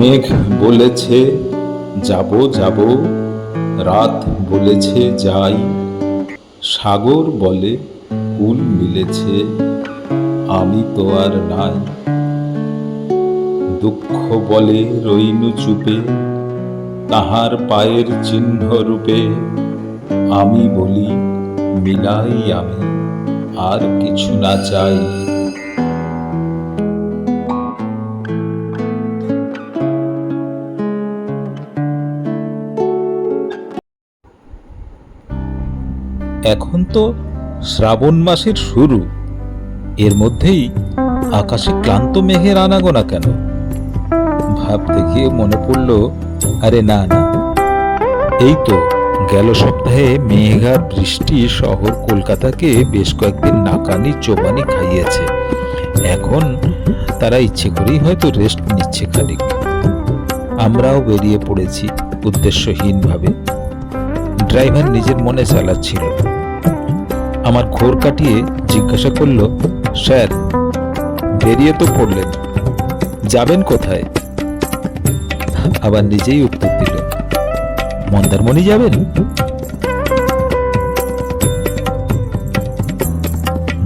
মেঘ বলেছে, যাব যাব। রাত বলেছে, যাই। সাগর বলে কুল মিলেছে, আমি তো আর নাই। দুঃখ বলে রইনু চুপে, তাহার পায়ের চিহ্ন রূপে। আমি বলি, মিলাই আমি, আর কিছু না চাই। এখন তো শ্রাবণ মাসের শুরু। এর মধ্যেই আকাশে ক্লান্ত মেঘের আনাগোনা কেন? ভাবতে গিয়ে মনে পড়ল, আরে না না। এই তো গেল সপ্তাহে মেঘ আর বৃষ্টি শহর কলকাতাকে বেশ কয়েকদিন নাকানি চোবানি খাইয়েছে। এখন তারা ইচ্ছে করেই হয়তো রেস্ট নিচ্ছে খানিক। আমরাও বেরিয়ে পড়েছি উদ্দেশ্যহীনভাবে। ড্রাইভার নিজের মনে চালাচ্ছিল। আমার ঘোর কাটিয়ে জিজ্ঞাসা করল, স্যার, বেরিয়ে তো পড়লেন। যাবেন কোথায়? আবার নিজেই উত্তর দিল, মন্দারমণি যাবেন?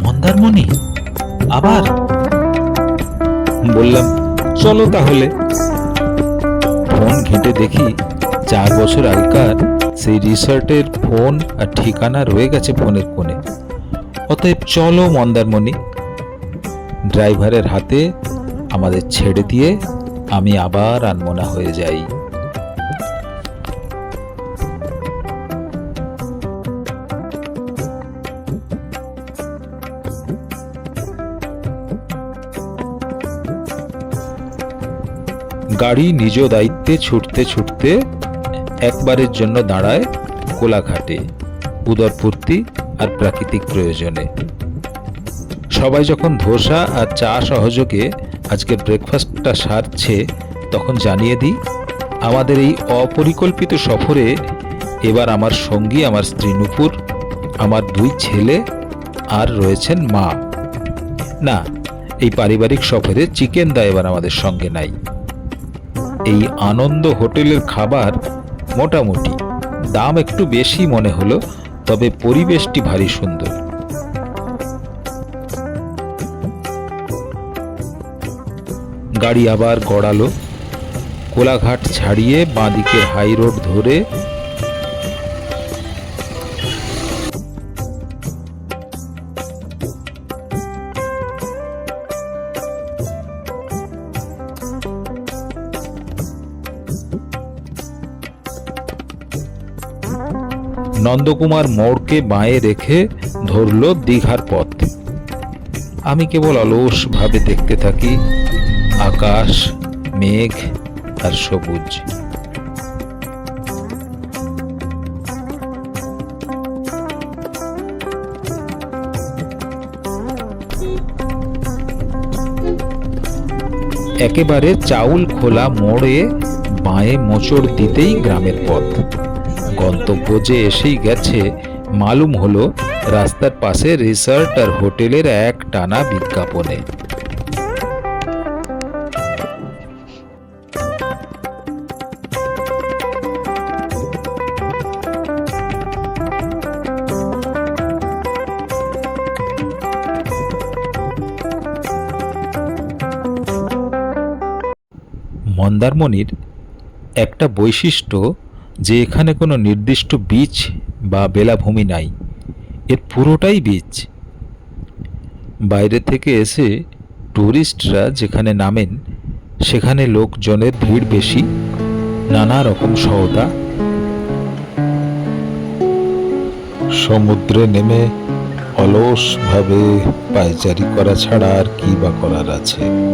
মন্দারমণি? আবার? বললাম, চলো তাহলে। ফোন ঘেঁটে দেখি চার বছর আগেকার সেই রিসর্টের ফোন আর ঠিকানা রয়ে গেছে ফোনের কোণে। অতএব চলো মন্দারমণি, ড্রাইভারের হাতে আমাদের ছেড়ে দিয়ে আমি আবার আনমনা হয়ে যাই। গাড়ি নিজ দায়িত্বে ছুটতে ছুটতে একবারের জন্য দাঁড়ায় কোলাঘাটে। উদরপূর্তি আর প্রাকৃতিক প্রয়োজনে। সবাই যখন ধোসা আর চা সহযোগে আজকের ব্রেকফাস্টটা সারছে, তখন জানিয়ে দিই, আমাদের এই অপরিকল্পিত সফরে এবার আমার সঙ্গী, আমার স্ত্রী নূপুর, আমার দুই ছেলে আর রয়েছেন মা। না, এই পারিবারিক সফরে চিকেন দা এবার আমাদের সঙ্গে নাই। এই আনন্দ হোটেলের খাবার মোটামুটি, দাম একটু বেশি মনে হলো তবে পরিবেশটি ভারী সুন্দর। গাড়ি আবার গড়ালো। কোলাঘাট ছাড়িয়ে বাঁদিকের হাই রোড ধরে নন্দকুমার মোড়কে বাঁয়ে রেখে ধরল দীঘার পথ। আমি কেবল অলসভাবে দেখতে থাকি আকাশ, মেঘ আর সবুজ। একেবারে চাউল খোলা মোড়ে বাঁয়ে মোচড় দিতেই গ্রামের পথ। গন্তব্য যে এসেই গেছে, মালুম হলো রাস্তার পাশে রিসর্ট আর হোটেলের এক টানা বিজ্ঞাপনে। মন্দারমণির একটা বৈশিষ্ট্য যে এখানে কোনো নির্দিষ্ট বীচ বা বেলাভূমি নাই। এর পুরোটাই বীচ। বাইরে থেকে এসে ট্যুরিস্টরা যেখানে নামেন, সেখানে লোকজনের ভিড় বেশি, নানা রকম সওদা। সমুদ্রে নেমে অলসভাবে পায়চারি করা ছাড়া আর কি বা করার আছে?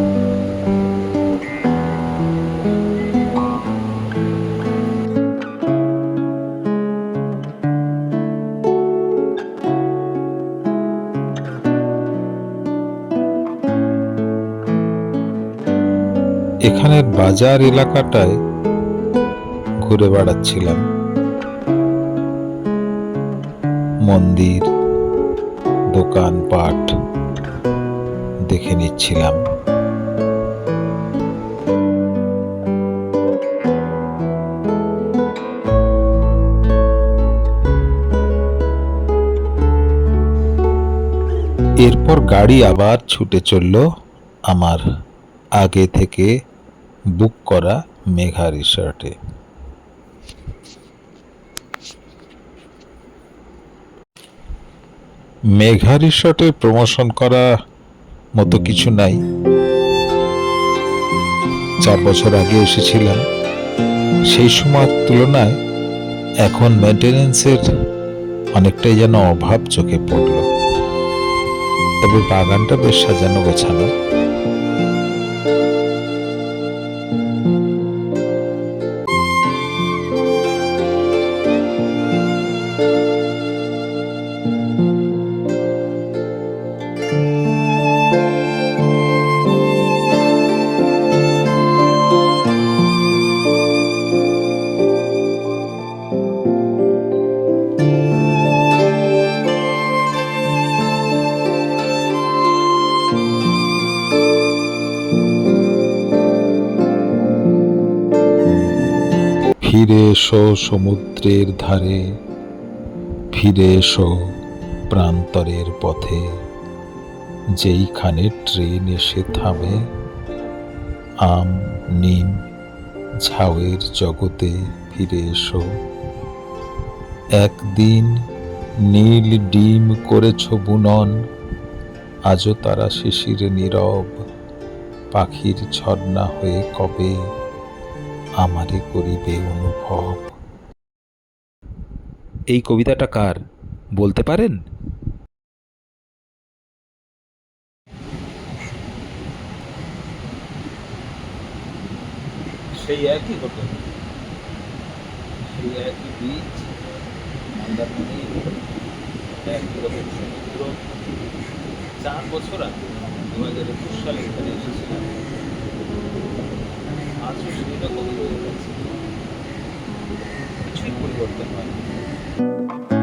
এখানের বাজার এলাকাটায় ঘুরে বেড়াচ্ছিলাম। মন্দির, দোকানপাট দেখে নিচ্ছিলাম। এরপর গাড়ি আবার ছুটে চলল আমার আগে থেকে বুক করা মেঘা রিসর্টে। মেঘা রিসর্টে প্রমোশন করা মতো কিছু নাই। চার বছর আগে এসেছিলাম। সেই সময়ের তুলনায় এখন মেনটেনেন্সের অনেকটাই যেন অভাব চোখে পড়ল। তবে বাগানটা বেশ সাজানো গোছানো। এসো সমুদ্রের ধারে, ফিরে এসো প্রান্তরের পথে। যেইখানে ট্রেন এসে থামে, আম, নিম, ঝাউয়ের জগতে ফিরে এসো। একদিন নীল ডিম করেছ বুনন, আজও তারা শিশির নীরব, পাখির ঝর্ণা হয়ে কবে আমারে করিবে অনুভব। এই কবিতাটা কার? বলতে পারেন? সেই একই হোটেল সেই একই বীজ চার বছর আগে দু হাজার একুশ সালে এখানে এসেছিলাম। আজও সেই রকমই রয়ে গেছে কিছুই পরিবর্তন হয়নি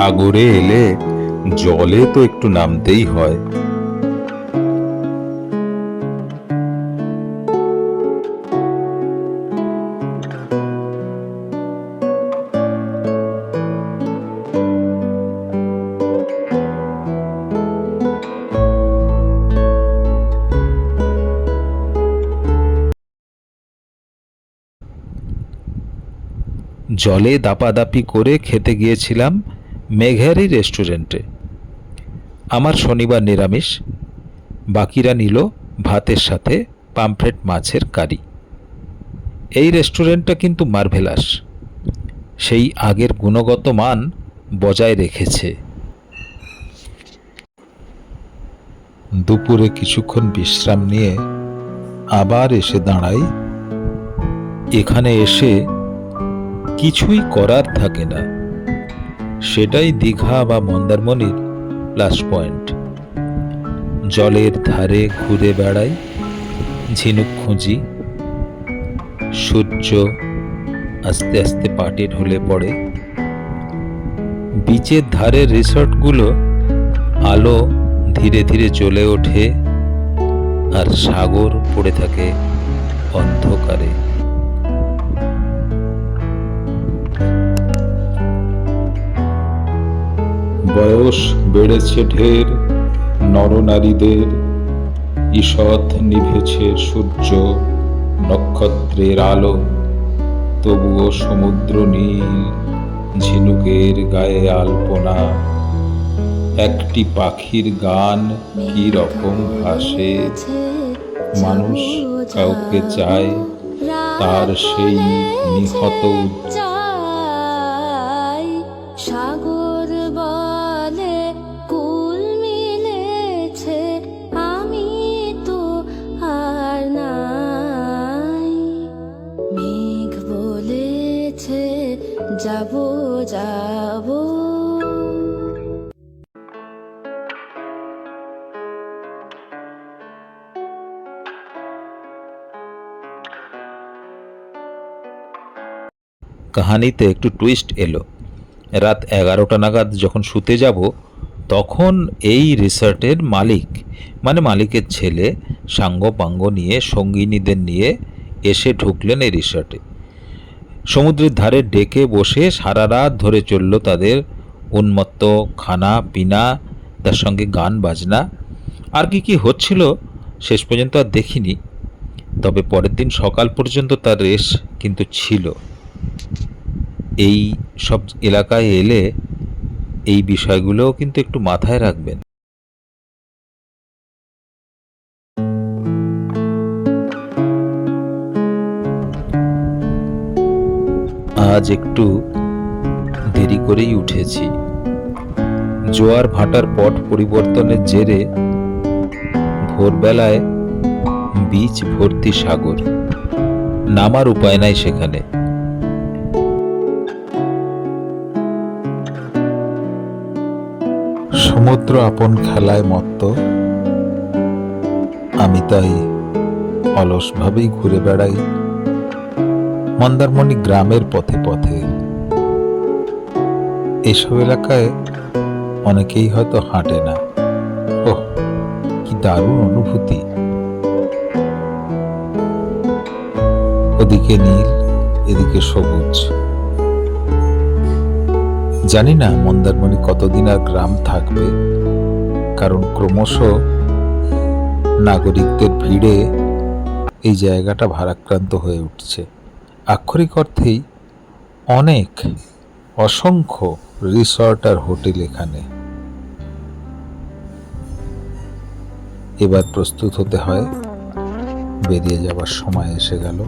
সাগরে এলে জলে তো একটু নামতেই হয়। জলে দাপাদাপি করে খেতে গিয়েছিলাম। মেঘেরি রেস্টুরেন্টে আমার শনিবার নিরামিষ, বাকিরা নিল ভাতের সাথে পামফ্রেট মাছের কারি। এই রেস্টুরেন্টটা কিন্তু মার্ভেলাস সেই আগের গুণগত মান বজায় রেখেছে। দুপুরে কিছুক্ষণ বিশ্রাম নিয়ে আবার এসে দাঁড়াই। এখানে এসে কিছুই করার থাকে না। সেটাই দীঘা বা মন্দারমণির প্লাস পয়েন্ট জলের ধারে ঘুরে বেড়াই, ঝিনুক খুঁজি, সূর্য আস্তে আস্তে পাটে ঢলে পড়ে। বিচের ধারে রিসর্টগুলো আলো ধীরে ধীরে জ্বলে ওঠে, আর সাগর পড়ে থাকে অন্ধকারে। বয়স বেড়েছে ঢের, নরনারীদের ঈষৎ নিভেছে সূর্য নক্ষত্রের আলো, তবুও সমুদ্র নীল, ঝিনুকের গায়ে আলপনা। একটি পাখির গান কি রকম ভাসে? মানুষ কাউকে চায় তার সেই নিহত কাহানিতে একটু টুইস্ট এলো। রাত এগারোটা নাগাদ যখন শুতে যাব, তখন এই রিসর্টের মালিক মানে মালিকের ছেলে সাঙ্গ পাঙ্গ নিয়ে, সঙ্গিনীদের নিয়ে এসে ঢুকলেন এই রিসর্টে। সমুদ্রের ধারে ডেকে বসে সারা রাত ধরে চলল তাদের উন্মত্ত খানা পিনা, তার সঙ্গে গান বাজনা। আর কি কি হচ্ছিল শেষ পর্যন্ত আর দেখিনি। তবে পরের দিন সকাল পর্যন্ত তার রেশ কিন্তু ছিল। এই সব এলাকায় এলে এই বিষয়গুলোও কিন্তু একটু মাথায় রাখবেন। আজ একটু দেরি করেই উঠেছি। জোয়ার ভাটার পট পরিবর্তনের জেরে ভোরবেলায় বীজ ভর্তি সাগর। নামার উপায় নাই সেখানে। সমুদ্র আপন খেলায় মত্ত। আমি তাই অলসভাবেই ঘুরে বেড়াই। মন্দারমণি গ্রামের পথে পথে। এসব এলাকায় অনেকেই হয়তো হাঁটে না। ওহ, কি দারুণ অনুভূতি। ওদিকে নীল, এদিকে সবুজ। জানি না মন্দারমণি কতদিন আর গ্রাম থাকবে, কারণ ক্রমশ নাগরিকদের ভিড়ে এই জায়গাটা ভারাক্রান্ত হয়ে উঠছে। আক্ষরিক অর্থেই অনেক অসংখ্য রিসর্ট আর হোটেল এখানে। এবার প্রস্তুত হতে হয়, বেরিয়ে যাবার সময় এসে গেল।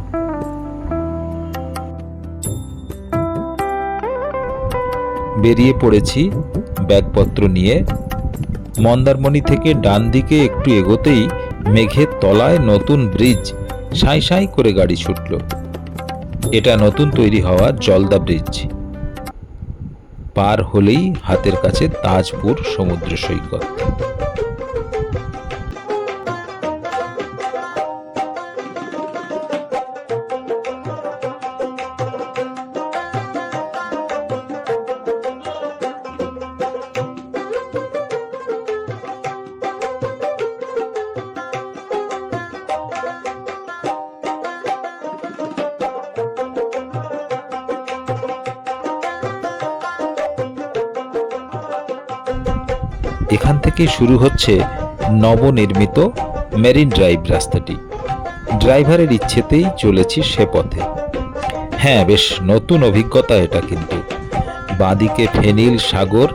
বেরিয়ে পড়েছি ব্যাগপত্র নিয়ে। মন্দারমণি থেকে ডান দিকে একটু এগোতেই মেঘের তলায় নতুন ব্রিজ সাঁই সাঁই করে গাড়ি ছুটল। এটা নতুন তৈরি হওয়া জলদা ব্রিজ। পার হলেই হাতের কাছে তাজপুর সমুদ্র সৈকত। এখান থেকে শুরু হচ্ছে নবনির্মিত মেরিন ড্রাইভ রাস্তাটি। ড্রাইভারের ইচ্ছেতেই চলেছি সে পথে। হ্যাঁ বেশ নতুন অভিজ্ঞতা এটা কিন্তু। বাঁদিকে ফেনিল সাগর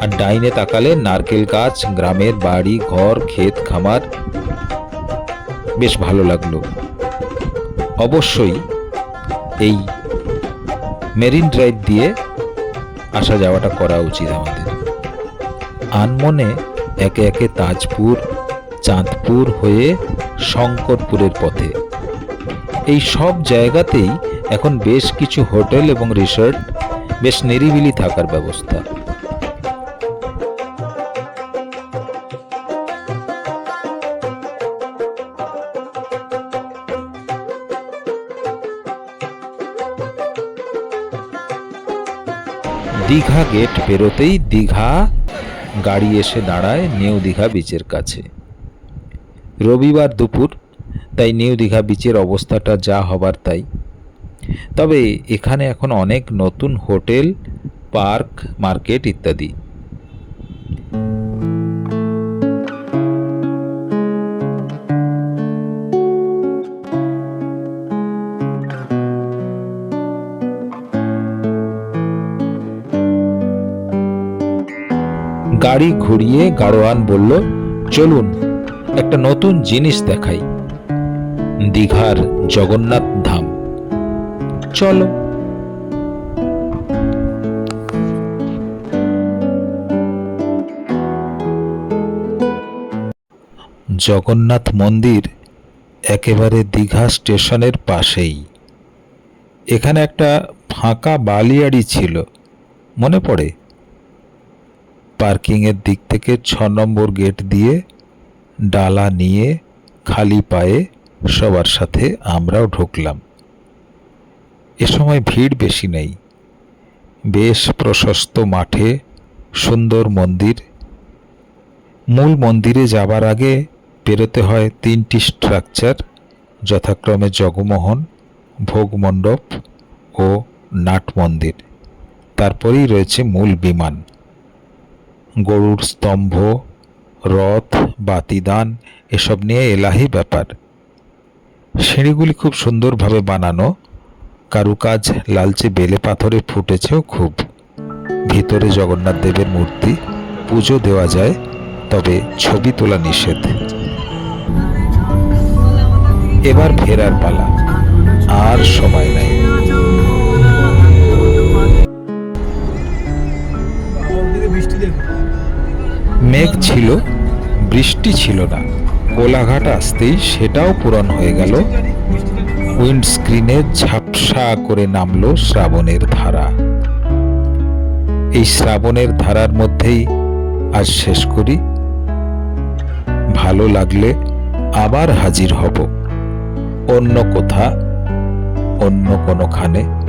আর ডাইনে তাকালে নারকেল গাছ, গ্রামের বাড়ি, ঘর, ক্ষেত, খামার। বেশ ভালো লাগল। অবশ্যই এই মেরিন ড্রাইভ দিয়ে আসা যাওয়াটা করা উচিত আমাদের। আনমনে একে একে তাজপুর, চাঁদপুর হয়ে শঙ্করপুরের পথে। এই সব জায়গাতেই এখন বেশ কিছু হোটেল এবং রিসর্ট, বেশ নিরিবিলি থাকার ব্যবস্থা। দীঘা গেট পেরোতেই দীঘা গাড়ি এসে দাঁড়ায় নিউ দীঘা বিচের কাছে। রবিবার দুপুর, তাই নিউ দীঘা বিচের অবস্থাটা যা হবার তাই। তবে এখানে এখন অনেক নতুন হোটেল, পার্ক, মার্কেট ইত্যাদি। গাড়ি ঘুরিয়ে গাড়োয়ান বলল, চলুন, একটা নতুন জিনিস দেখাই। দীঘার জগন্নাথ ধাম। চলো। জগন্নাথ মন্দির একেবারে দীঘা স্টেশনের পাশেই। এখানে একটা ফাঁকা বালিয়াড়ি ছিল, মনে পড়ে। পার্কিংয়ের দিক থেকে ছ নম্বর গেট দিয়ে ডালা নিয়ে খালি পায়ে সবার সাথে আমরাও ঢুকলাম। এ সময় ভিড় বেশি নেই। বেশ প্রশস্ত মাঠে সুন্দর মন্দির। মূল মন্দিরে যাবার আগে পেরোতে হয় তিনটি স্ট্রাকচার, যথাক্রমে জগমোহন, ভোগ মণ্ডপ ও নাট মন্দির। তারপরেই রয়েছে মূল বিমান। গরুর স্তম্ভ, রথ, বাতিদান এসব নিয়ে এলাহি ব্যাপার। সিঁড়িগুলি খুব সুন্দরভাবে বানানো, কারুকাজ, লালচে বেলে পাথরে ফুটেছেও খুব। ভিতরে জগন্নাথ দেবের মূর্তি, পুজো দেওয়া যায়, তবে ছবি তোলা নিষেধ। এবার ফেরার পালা। আর সময় নাই। মেঘ ছিল, বৃষ্টি ছিল না। কোলাঘাট আসতেই সেটাও পূরণ হয়ে গেল। উইন্ডস্ক্রিনে ঝাপসা করে নামলো শ্রাবণের ধারা। এই শ্রাবণের ধারার মধ্যেই আজ শেষ করি। ভালো লাগলে আবার হাজির হব। অন্য কোথা, অন্য কোনোখানে।